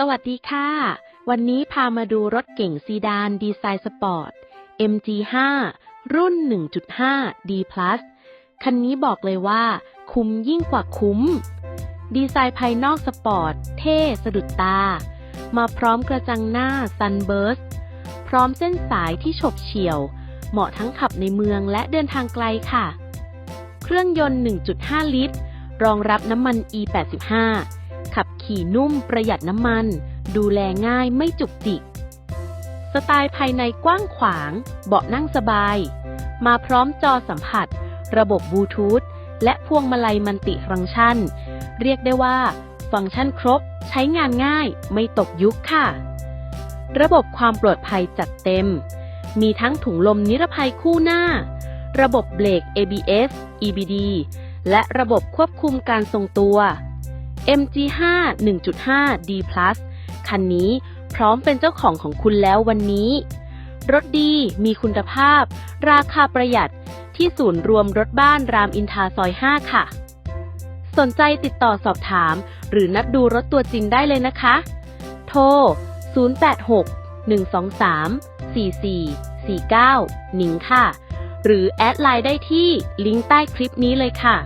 สวัสดีค่ะ วันนี้พามาดูรถเก่งซีดานดีไซน์สปอร์ต MG5 รุ่น 1.5 D+ คันนี้บอกเลยว่า คุ้มยิ่งกว่าคุ้ม ดีไซน์ภายนอกสปอร์ต เท่สะดุดตา มาพร้อมกระจังหน้า Sunburst พร้อมเส้นสายที่ฉกเฉี่ยว เหมาะทั้งขับในเมืองและเดินทางไกลค่ะ เครื่องยนต์ 1.5 ลิตร รองรับน้ำมัน E85 ขี่นุ่มประหยัดน้ำมัน ดูแลง่ายไม่จุกจิก สไตล์ภายในกว้างขวาง เบาะนั่งสบาย มาพร้อมจอสัมผัส ระบบบลูทูธและพวงมาลัยมันติฟังก์ชัน เรียกได้ว่า ฟังก์ชันครบ ใช้งานง่าย ไม่ตกยุคค่ะ ระบบความปลอดภัยจัดเต็ม มีทั้งถุงลมนิรภัยคู่หน้า ระบบเบรก ABS EBD และระบบควบคุมการทรงตัว MG5 1.5 D+ คันนี้พร้อมเป็นเจ้าของของคุณแล้ววันนี้ รถดีมีคุณภาพ ราคาประหยัดที่ศูนย์รวมรถบ้านรามอินทาซอย 5 ค่ะ สนใจติดต่อสอบถาม หรือนัดดูรถตัวจริงได้เลยนะคะ โทร 086 123 4449 หนิงค่ะ หรือแอดไลน์ได้ที่ลิงก์ใต้คลิปนี้เลยค่ะ